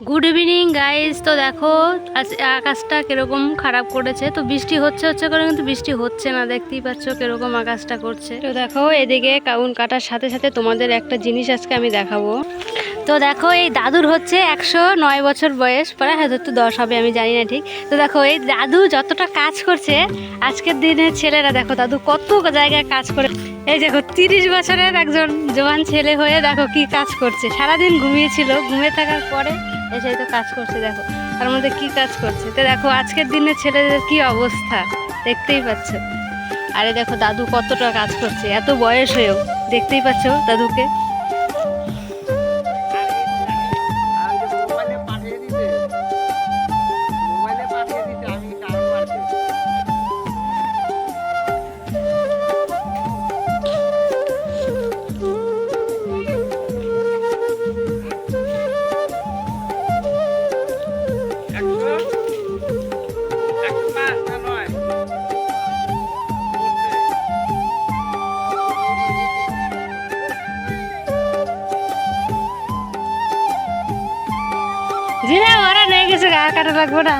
Good evening guys তো দেখো, আজ আকাশটা কীরকম খারাপ করেছে। তো বৃষ্টি হচ্ছে হচ্ছে করে কিন্তু বৃষ্টি হচ্ছে না। দেখতেই পাচ্ছ কীরকম আকাশটা করছে। তো দেখো, এদিকে কাউন কাটার সাথে সাথে তোমাদের একটা জিনিস আজকে আমি দেখাবো। তো দেখো, এই দাদুর হচ্ছে একশো নয় বছর বয়স, প্রায় হয়তো তো দশ হবে, আমি জানি না ঠিক। তো দেখো, এই দাদু যতটা কাজ করছে, আজকের দিনে ছেলেরা দেখো, দাদু কত জায়গায় কাজ করে। এই দেখো, তিরিশ বছরের একজন জোয়ান ছেলে হয়ে দেখো কি কাজ করছে। সারাদিন ঘুমিয়েছিল, ঘুমিয়ে থাকার পরে এসে তো কাজ করছে, দেখো। তার মধ্যে কি কাজ করছে? তো দেখো, আজকের দিনে ছেলেদের কি অবস্থা? দেখতেই পাচ্ছ। আরে দেখো, দাদু কতটা কাজ করছে। এত বয়স হয়েও। দেখতেই পাচ্ছ দাদুকে? জিরা ওরা নিয়ে গেছে গা কাটা লাগবে না।